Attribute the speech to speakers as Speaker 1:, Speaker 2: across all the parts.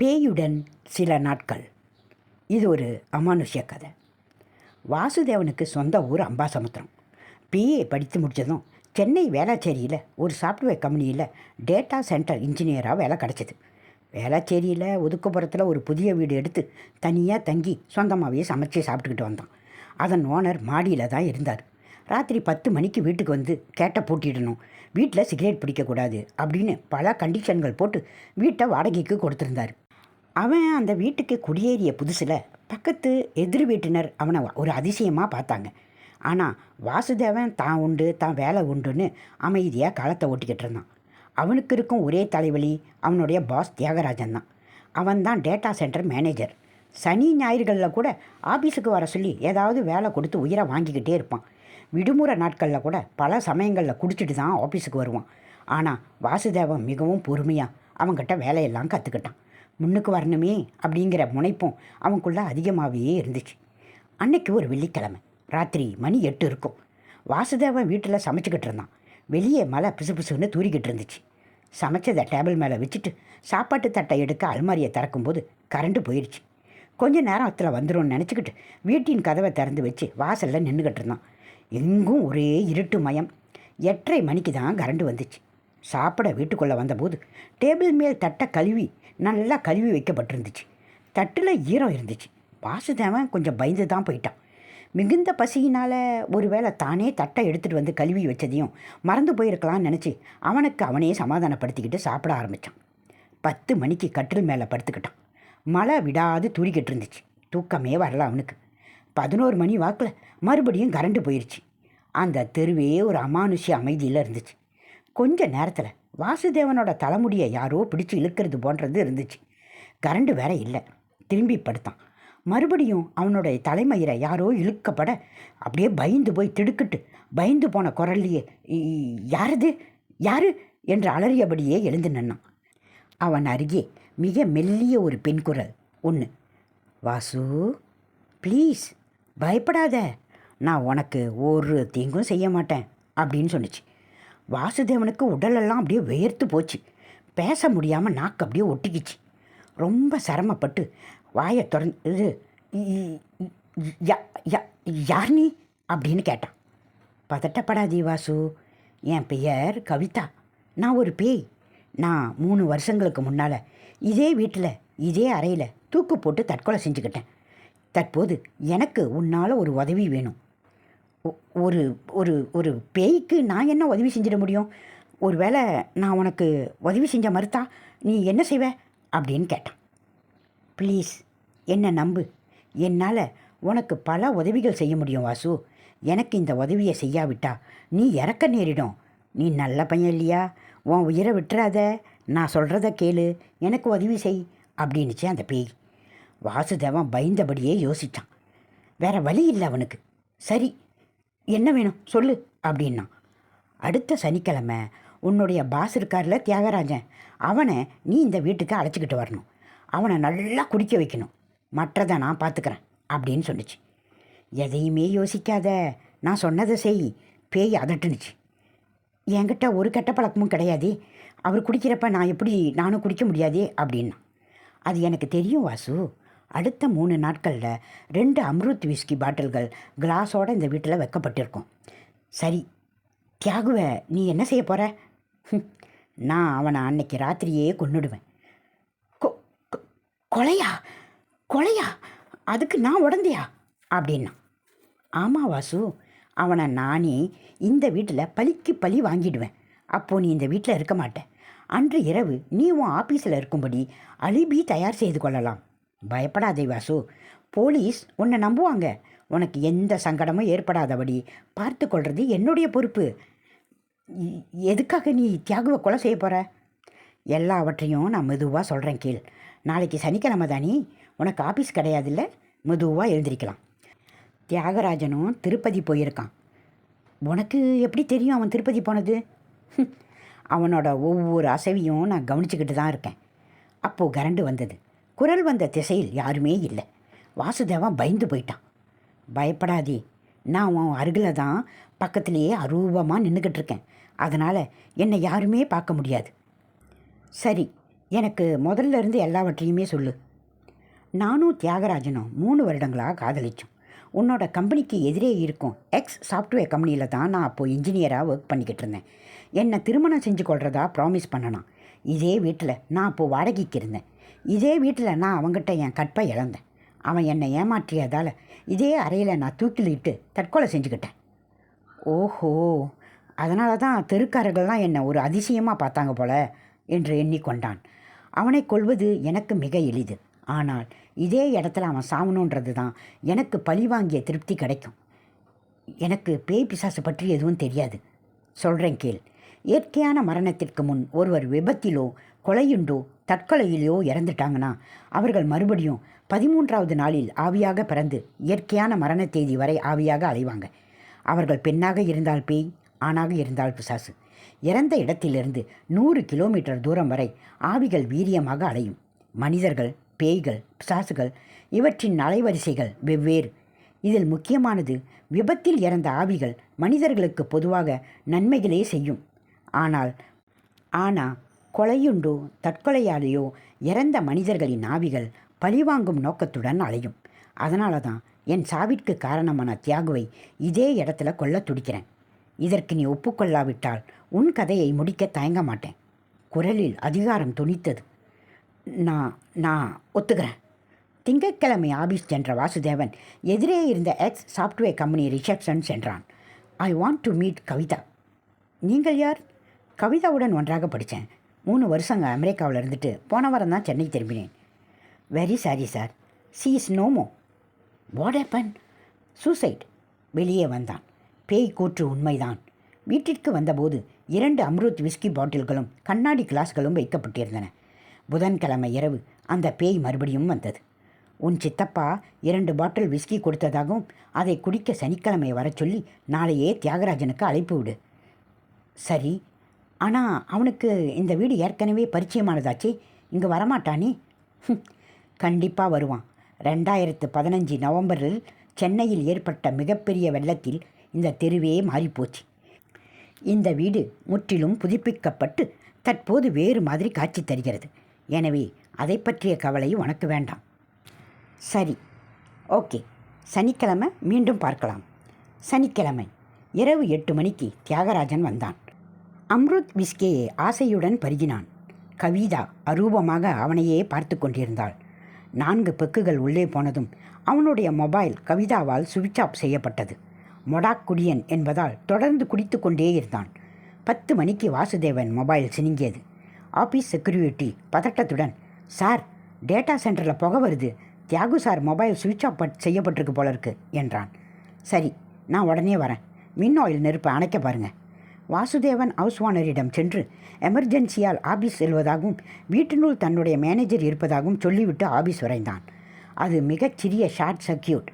Speaker 1: பேயுடன் சில நாட்கள். இது ஒரு அமானுஷ்ய கதை. வாசுதேவனுக்கு சொந்த ஊர் அம்பாசமுத்திரம். பிஏ படித்து முடித்ததும் சென்னை வேளாச்சேரியில் ஒரு சாஃப்ட்வேர் கம்பெனியில் டேட்டா சென்டர் இன்ஜினியராக வேலை கிடச்சிது. வேளாச்சேரியில் ஒதுக்குப்புறத்தில் ஒரு புதிய வீடு எடுத்து தனியாக தங்கி சொந்தமாகவே சமைச்சு சாப்பிட்டுக்கிட்டு வந்தான். அதன் ஓனர் மாடியில் தான் இருந்தார். ராத்திரி பத்து மணிக்கு வீட்டுக்கு வந்து கேட்டை பூட்டிடணும். வீட்டில் சிகரெட் பிடிக்கக்கூடாது அப்படின்னு பல கண்டிஷன்கள் போட்டு வீட்டை வாடகைக்கு கொடுத்துருந்தார். அவன் அந்த வீட்டுக்கு குடியேறிய புதுசில் பக்கத்து எதிர் வீட்டினர் அவனை ஒரு அதிசயமாக பார்த்தாங்க. ஆனால் வாசுதேவன் தான் உண்டு தான் வேலை உண்டுன்னு அமைதியாக காலத்தை ஓட்டிக்கிட்டு இருந்தான். அவனுக்கு இருக்கும் ஒரே தலைவலி அவனுடைய பாஸ் தியாகராஜன் தான். அவன் தான் டேட்டா சென்டர் மேனேஜர் சனி ஞாயிறுகளில் கூட ஆஃபீஸுக்கு வர சொல்லி ஏதாவது வேலை கொடுத்து உயிரை வாங்கிக்கிட்டே இருப்பான். விடுமுறை நாட்களில் கூட பல சமயங்களில் குடிச்சிட்டு தான் ஆஃபீஸுக்கு வருவான். ஆனால் வாசுதேவன் மிகவும் பொறுமையாக அவங்ககிட்ட வேலையெல்லாம் கற்றுக்கிட்டான் முன்னுக்கு வரணுமே அப்படிங்கிற முனைப்பும் அவனுக்குள்ளே அதிகமாகவே இருந்துச்சு. அன்னைக்கு ஒரு வெள்ளிக்கிழமை. ராத்திரி மணி எட்டு இருக்கும். வாசுதேவன் வீட்டில் சமைச்சிக்கிட்டு இருந்தான். வெளியே மழை பிசு பிசுன்னு தூரிக்கிட்டு இருந்துச்சு. சமைச்சதை டேபிள் மேலே வச்சுட்டு சாப்பாட்டு தட்டை எடுக்க அல்மாரியை திறக்கும்போது கரண்ட்டு போயிடுச்சு கொஞ்ச நேரத்தில் வந்துடும் நினச்சிக்கிட்டு வீட்டின் கதவை திறந்து வச்சு வாசலில் நின்றுக்கிட்டு இருந்தான். எங்கும் ஒரே இருட்டு மயம். எட்டரை மணிக்கு தான் கரண்ட் வந்துச்சு. சாப்பிட வீட்டுக்குள்ளே வந்தபோது டேபிள் மேல் தட்டை கழுவி நல்லா கழுவி வைக்கப்பட்டிருந்துச்சு. தட்டில் ஈரம் இருந்துச்சு. வாசுதேவன் கொஞ்சம் பயந்து தான் போயிட்டான். மிகுந்த பசியினால் ஒருவேளை தானே தட்டை எடுத்துகிட்டு வந்து கழுவி வச்சதையும் மறந்து போயிருக்கலாம்னு நினச்சி அவனுக்கு அவனே சமாதானப்படுத்திக்கிட்டு சாப்பிட ஆரம்பித்தான் பத்து மணிக்கு கட்டில் மேலே படுத்துக்கிட்டான். மழை விடாது தூரிக்கிட்டு இருந்துச்சு. தூக்கமே வரல அவனுக்கு. பதினோரு மணி வாக்கில் மறுபடியும் கரண்ட் போயிடுச்சு அந்த தெருவே ஒரு அமானுஷ்ய அமைதியில் இருந்துச்சு. கொஞ்ச நேரத்தில் வாசுதேவனோட தலைமுடியை யாரோ பிடிச்சு இழுக்கிறது போன்றது இருந்துச்சு. கரண்ட் வேற இல்லை. திரும்பி படுத்தான். மறுபடியும் அவனுடைய தலைமயிரை யாரோ இழுக்கப்பட அப்படியே பயந்து போய் திடுக்கிட்டு பயந்து போன குரல்லையே யாரது? யாரு? என்று அலறியபடியே எழுந்து நின்னான். அவன் அருகே மிக மெல்லிய ஒரு பெண் குரல். ஒன்று வாசு ப்ளீஸ் பயப்படாத. நான் உனக்கு ஒரு தீங்கும் செய்ய மாட்டேன். அப்படின்னு சொன்னிச்சு. வாசுதேவனுக்கு உடலெல்லாம் அப்படியே வேர்த்து போச்சு. பேச முடியாமல் நாக்கு அப்படியே ஒட்டிக்கிச்சு. ரொம்ப சிரமப்பட்டு வாயை திறந்து இது யார் நீ? அப்படின்னு கேட்டான். பதட்டப்படாதீ வாசு. என் பெயர் கவிதா. நான் ஒரு பேய். நான் மூணு வருஷங்களுக்கு முன்னால் இதே வீட்டில் இதே அறையில் தூக்கு போட்டு தற்கொலை செஞ்சுக்கிட்டேன். தற்போது எனக்கு உன்னால் ஒரு உதவி வேணும். ஒரு ஒரு ஒரு பேய்க்கு நான் என்ன உதவி செஞ்சிட முடியும்? ஒருவேளை நான் உனக்கு உதவி செஞ்ச மறுத்தா நீ என்ன செய்வ? அப்படின்னு கேட்டான். ப்ளீஸ் என்ன நம்பு. என்னால் உனக்கு பல உதவிகள் செய்ய முடியும் வாசு. எனக்கு இந்த உதவியை செய்யாவிட்டா நீ இறக்க நேரிடும். நீ நல்ல பையன் இல்லையா? உன் உயிரை விட்டுறாத. நான் சொல்கிறத கேளு. எனக்கு உதவி செய் அப்படின்னுச்சு அந்த பேய். வாசுதேவன் பயந்தபடியே யோசித்தான் வேற வழி இல்லை அவனுக்கு. சரி என்ன வேணும்? சொல்லு. அப்படின்னா அடுத்த சனிக்கிழமை உன்னுடைய பாஸ் இருக்கார்ல தியாகராஜன். அவனை நீ இந்த வீட்டுக்கு அழைச்சிக்கிட்டு வரணும். அவனை நல்லா குடிக்க வைக்கணும். மற்றதை நான் பார்த்துக்கிறேன் அப்படின்னு சொன்னிச்சு எதையுமே யோசிக்காத நான் சொன்னதை செய். பேய் அதட்டுனுச்சு. என்கிட்ட ஒரு கெட்ட பழக்கமும் கிடையாது. அவர் குடிக்கிறப்ப நான் எப்படி நானும் குடிக்க முடியாதே அப்படின்னா. அது எனக்கு தெரியும் வாசு. அடுத்த மூணு நாட்களில் ரெண்டு அம்ருத் விஸ்கி பாட்டில்கள் கிளாஸோடு இந்த வீட்டில் வைக்கப்பட்டிருக்கும். சரி தியாகுவை நீ என்ன செய்ய போகிற நான் அவனை அன்னைக்கு ராத்திரியே கொன்னுடுவேன். கொ- கொ- கொலையா? கொலையா? அதுக்கு நான் உடந்தையா? அப்படின்னா. ஆமாம் வாசு அவனை நானே இந்த வீட்டில் பலிக்கு பலி வாங்கிடுவேன். அப்போது நீ இந்த வீட்டில் இருக்க மாட்டேன் அன்று இரவு நீ உன் ஆஃபீஸில் இருக்கும்படி அலிபி தயார் செய்து கொள்ளலாம். பயப்படாதே வாசு. போலீஸ் உன்னை நம்புவாங்க. உனக்கு எந்த சங்கடமும் ஏற்படாதபடி பார்த்து கொள்வது என்னுடைய பொறுப்பு. எதுக்காக நீ தியாகுவை கொலை செய்ய போகிற எல்லாவற்றையும் நான் மெதுவாக சொல்கிறேன் கீழ். நாளைக்கு சனிக்கிழமை தானே? உனக்கு ஆஃபீஸ் கிடையாதுல்ல? மெதுவாக எழுந்திருக்கலாம். தியாகராஜனும் திருப்பதி போயிருக்கான். உனக்கு எப்படி தெரியும் அவன் திருப்பதி போனது? அவனோட ஒவ்வொரு அசைவையும் நான் கவனிச்சுக்கிட்டு தான் இருக்கேன். அப்போது கரண்டு வந்தது. குரல் வந்த திசையில் யாருமே இல்லை. வாசுதேவன் பயந்து போயிட்டான். பயப்படாதே நான் உன் அருகில் தான் பக்கத்திலேயே அரூபமாக நின்றுக்கிட்டு இருக்கேன். அதனால் என்னை யாருமே பார்க்க முடியாது. சரி எனக்கு முதல்ல இருந்து எல்லாவற்றையுமே சொல்லு. நானும் தியாகராஜனும் மூணு வருடங்களாக காதலிச்சோம். உன்னோட கம்பெனிக்கு எதிரே இருக்கும் எக்ஸ் சாஃப்ட்வேர் கம்பெனியில் தான் நான் அப்போது இன்ஜினியராக ஒர்க் பண்ணிக்கிட்டு இருந்தேன். என்னை திருமணம் செஞ்சு கொள்றதா ப்ராமிஸ் பண்ணனான் இதே வீட்டில் நான் அப்போது வாடகைக்கு இருந்தேன். இதே வீட்டில் நான் அவங்ககிட்ட என் கற்பை இழந்தேன். அவன் என்னை ஏமாற்றியதால் இதே அறையில் நான் தூக்கிலிட்டு தற்கொலை செஞ்சுக்கிட்டேன். ஓஹோ அதனால தான் தெருக்காரர்கள்லாம் என்னை ஒரு அதிசயமாக பார்த்தாங்க போல என்று எண்ணிக்கொண்டான். அவனை கொல்வது எனக்கு மிக எளிது. ஆனால் இதே இடத்துல அவன் சாகணுன்றது தான் எனக்கு பழிவாங்கிய திருப்தி கிடைக்கும். எனக்கு பேய் பிசாசு பற்றி எதுவும் தெரியாது. சொல்கிறேன் கேள். இயற்கையான மரணத்திற்கு முன் ஒருவர் விபத்திலோ கொலையுண்டோ தற்கொலையிலோ இறந்துட்டாங்கன்னா அவர்கள் மறுபடியும் பதிமூன்றாவது நாளில் ஆவியாக பிறந்து இயற்கையான மரண தேதி வரை ஆவியாக அலைவாங்க. அவர்கள் பெண்ணாக இருந்தால் பேய் ஆணாக இருந்தால் பிசாசு. இறந்த இடத்திலிருந்து நூறு கிலோமீட்டர் தூரம் வரை ஆவிகள் வீரியமாக அலையும். மனிதர்கள் பேய்கள் பிசாசுகள் இவற்றின் அலைவரிசைகள் வெவ்வேறு. இதில் முக்கியமானது விபத்தில் இறந்த ஆவிகள் மனிதர்களுக்கு பொதுவாக நன்மைகளே செய்யும். ஆனால் ஆனால் கொலையுண்டோ தற்கொலையாலேயோ இறந்த மனிதர்களின் ஆவிகள் பழிவாங்கும் நோக்கத்துடன் அலையும். அதனால தான் என் சாவிற்கு காரணமான தியாகுவை இதே இடத்துல கொல்ல துடிக்கிறேன். இதற்கு நீ ஒப்புக்கொள்ளாவிட்டால் உன் கதையை முடிக்க தயங்க மாட்டேன். குரலில் அதிகாரம் துணித்தது. நான் நான் ஒத்துக்கிறேன். திங்கட்கிழமை ஆபீஸ் சென்ற வாசுதேவன் எதிரே இருந்த எக்ஸ் சாஃப்ட்வேர் கம்பெனி ரிசப்ஷன் சென்றான். I want to meet Kavitha. நீங்கள் யார்? கவிதாவுடன் ஒன்றாக படித்தேன். மூணு வருஷங்க அமெரிக்காவில் இருந்துட்டு போன வாரம் தான் Chennai திரும்பினேன். Very sorry sir she is no more what happen suicide வெளியே வந்தான். பேய் கூற்று உண்மைதான். வீட்டிற்கு வந்தபோது இரண்டு அம்ருத் விஸ்கி பாட்டில்களும் கண்ணாடி கிளாஸ்களும் வைக்கப்பட்டிருந்தன. புதன்கிழமை இரவு அந்த பேய் மறுபடியும் வந்தது. உன் சித்தப்பா இரண்டு பாட்டில் விஸ்கி கொடுத்ததாகவும் அதை குடிக்க சனிக்கிழமை வரச் சொல்லி நாளையே தியாகராஜனுக்கு அழைப்பு விடு. சரி ஆனால் அவனுக்கு இந்த வீடு ஏற்கனவே பரிச்சயமானதாச்சே. இங்கே வரமாட்டானே கண்டிப்பாக வருவான். ரெண்டாயிரத்து பதினஞ்சு நவம்பரில் சென்னையில் ஏற்பட்ட மிகப்பெரிய வெள்ளத்தில் இந்த தெருவே மாறிப்போச்சு. இந்த வீடு முற்றிலும் புதுப்பிக்கப்பட்டு தற்போது வேறு மாதிரி காட்சி தருகிறது. எனவே அதை பற்றிய கவலை உனக்கு வேண்டாம். சரி. ஓகே. சனிக்கிழமை மீண்டும் பார்க்கலாம். சனிக்கிழமை இரவு எட்டு மணிக்கு தியாகராஜன் வந்தான். அம்ருத் விஸ்கேயை ஆசையுடன் பருகினான். கவிதா அரூபமாக அவனையே பார்த்து கொண்டிருந்தாள். நான்கு பெக்குகள் உள்ளே போனதும் அவனுடைய மொபைல் கவிதாவால் சுவிட்ச் ஆஃப் செய்யப்பட்டது. மொடாக் குடியன் என்பதால் தொடர்ந்து குடித்து கொண்டே இருந்தான். பத்து மணிக்கு வாசுதேவன் மொபைல் சினுங்கியது. ஆபீஸ் செக்யூரிட்டி பதட்டத்துடன் சார் டேட்டா சென்டரில் புகை வருது. தியாகு சார் மொபைல் சுவிட்ச் ஆஃப் செய்யப்பட்டிருக்கு போல இருக்கு என்றான். சரி நான் உடனே வரேன். மின் ஆயில் நெருப்பை அணைக்க பாருங்கள் வாசுதேவன் ஹவுஸ் ஓனரிடம் சென்று எமர்ஜென்சியால் ஆபீஸ் செல்வதாகவும் வீட்டினுள் தன்னுடைய மேனேஜர் இருப்பதாகவும் சொல்லிவிட்டு ஆபீஸ் வரைந்தான். அது மிகச்சிறிய ஷார்ட் சர்க்கியூட்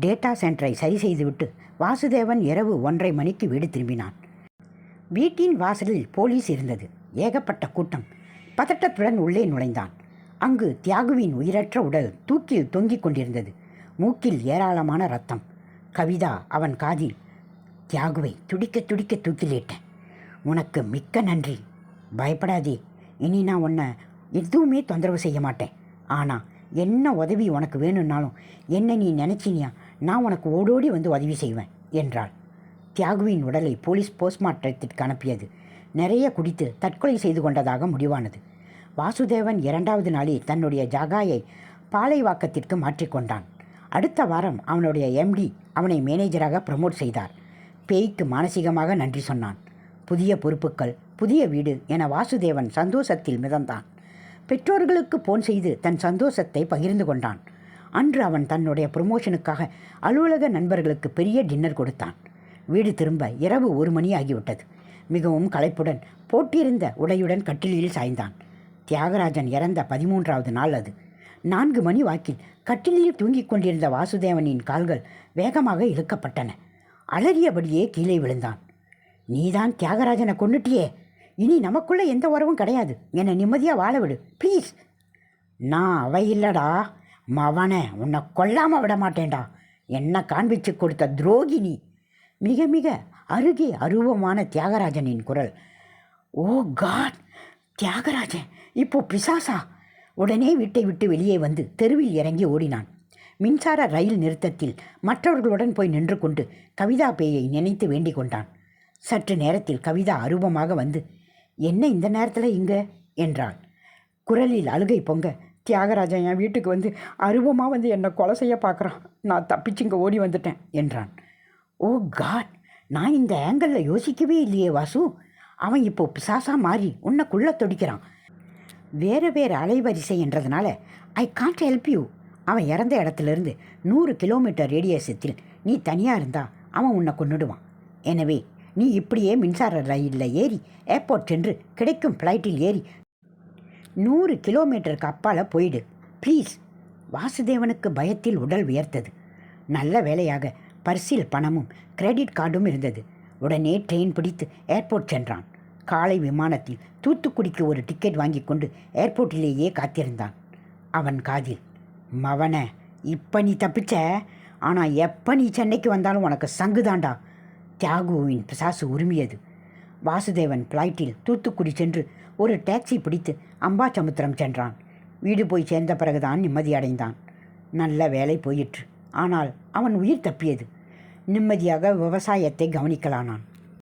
Speaker 1: டேட்டா சென்டரை சரி செய்துவிட்டு வாசுதேவன் இரவு ஒன்றரை மணிக்கு வீடு திரும்பினான். வீட்டின் வாசலில் போலீஸ் இருந்தது. ஏகப்பட்ட கூட்டம். பதட்டத்துடன் உள்ளே நுழைந்தான். அங்கு தியாகுவின் உயிரற்ற உடல் தூக்கில் தொங்கிக் கொண்டிருந்தது. மூக்கில் ஏராளமான ரத்தம். கவிதா அவன் காதில் தியாகுவை துடிக்க துடிக்க தூக்கிலிட்டேன். உனக்கு மிக்க நன்றி. பயப்படாதே. இனி நான் உன்னை எதுவுமே தொந்தரவு செய்ய மாட்டேன். ஆனால் என்ன உதவி உனக்கு வேணும்னாலும் என்ன நீ நினச்சினியா? நான் உனக்கு ஓடோடி வந்து உதவி செய்வேன் என்றாள். தியாகுவின் உடலை போலீஸ் போஸ்ட்மார்ட்டத்திற்கு அனுப்பியது. நிறைய குடித்து தற்கொலை செய்து கொண்டதாக முடிவானது. வாசுதேவன் இரண்டாவது நாளில் தன்னுடைய ஜகாயை பாலைவாக்கத்திற்கு மாற்றிக்கொண்டான். அடுத்த வாரம் அவனுடைய எம்டி அவனை மேனேஜராக ப்ரமோட் செய்தார். பேய்க்கு மானசீகமாக நன்றி சொன்னான். புதிய பொறுப்புகள் புதிய வீடு என வாசுதேவன் சந்தோஷத்தில் மிதந்தான். பெற்றோர்களுக்கு போன் செய்து தன் சந்தோஷத்தை பகிர்ந்து கொண்டான். அன்று அவன் தன்னுடைய ப்ரமோஷனுக்காக அலுவலக நண்பர்களுக்கு பெரிய டின்னர் கொடுத்தான். வீடு திரும்ப இரவு ஒரு மணி ஆகிவிட்டது. மிகவும் களைப்புடன் போட்டியிருந்த உடையுடன் கட்டிலில் சாய்ந்தான். தியாகராஜன் இறந்த பதிமூன்றாவது நாள் அது. நான்கு மணி வாக்கில் கட்டிலில் தூங்கிக் கொண்டிருந்த வாசுதேவனின் கால்கள் வேகமாக இழுக்கப்பட்டன. அலறியபடியே கீழே விழுந்தான். நீதான் தியாகராஜனை கொண்டுட்டியே இனி நமக்குள்ளே எந்த உறவும் கிடையாது. என்னை நிம்மதியாக வாழ விடு ப்ளீஸ் நான் அவ இல்லடா. மவனை உன்னை கொல்லாமல் விட மாட்டேன்டா என்ன காண்பிச்சு கொடுத்த துரோகினி மிக மிக அருகே அருவமான தியாகராஜனின் குரல். Oh god! தியாகராஜன்! இப்போ பிசாசா? உடனே வீட்டை விட்டு வெளியே வந்து தெருவில் இறங்கி ஓடினான். மின்சார ரயில் நிறுத்தத்தில் மற்றவர்களுடன் போய் நின்று கொண்டு கவிதா பேயை நினைத்து வேண்டிக் கொண்டான். சற்று நேரத்தில் கவிதா அரூபமாக வந்து என்ன இந்த நேரத்தில் இங்கே? என்றாள். குரலில் அழுகை பொங்க தியாகராஜன் என் வீட்டுக்கு வந்து அருவமாக வந்து என்னை கொலை செய்ய பார்க்குறான். நான் தப்பிச்சு இங்கே ஓடி வந்துட்டேன் என்றான். Oh god! நான் இந்த ஆங்கிளில் யோசிக்கவே இல்லையே வாசு. அவன் இப்போ பிசாசா மாறி உன்னைக்குள்ளே தொடிக்கிறான். வேறு வேறு அலைவரிசை என்றதுனால ஐ காண்ட் ஹெல்ப் யூ அவன் இறந்த இடத்துலேருந்து நூறு கிலோமீட்டர் ரேடியஸத்தில் நீ தனியாக இருந்தா அவன் உன்னை கொன்னுடுவான். எனவே நீ இப்படியே மின்சார ரயிலில் ஏறி ஏர்போர்ட் சென்று கிடைக்கும் ஃப்ளைட்டில் ஏறி நூறு கிலோமீட்டருக்கு அப்பால் போயிடு. ப்ளீஸ் வாசுதேவனுக்கு பயத்தில் உடல் உயர்த்தது நல்ல வேலையாக பர்சில் பணமும் கிரெடிட் கார்டும் இருந்தது. உடனே ட்ரெயின் பிடித்து ஏர்போர்ட் சென்றான். காலை விமானத்தில் தூத்துக்குடிக்கு ஒரு டிக்கெட் வாங்கி கொண்டு ஏர்போர்ட்டிலேயே காத்திருந்தான். அவன் காதில் மவனே இப்போ நீ தப்பிச்ச? ஆனால் எப்போ நீ சென்னைக்கு வந்தாலும் உனக்கு சங்குதாண்டா தியாகுவின் பிசாசு உரிமையது. வாசுதேவன் ஃப்ளைட்டில் தூத்துக்குடி சென்று ஒரு டாக்ஸி பிடித்து அம்பாசமுத்திரம் சென்றான். வீடு போய் சேர்ந்த பிறகுதான் நிம்மதி அடைந்தான். நல்ல வேலை போயிற்று. ஆனால் அவன் உயிர் தப்பியது. நிம்மதியாக விவசாயத்தை கவனிக்கலானான்.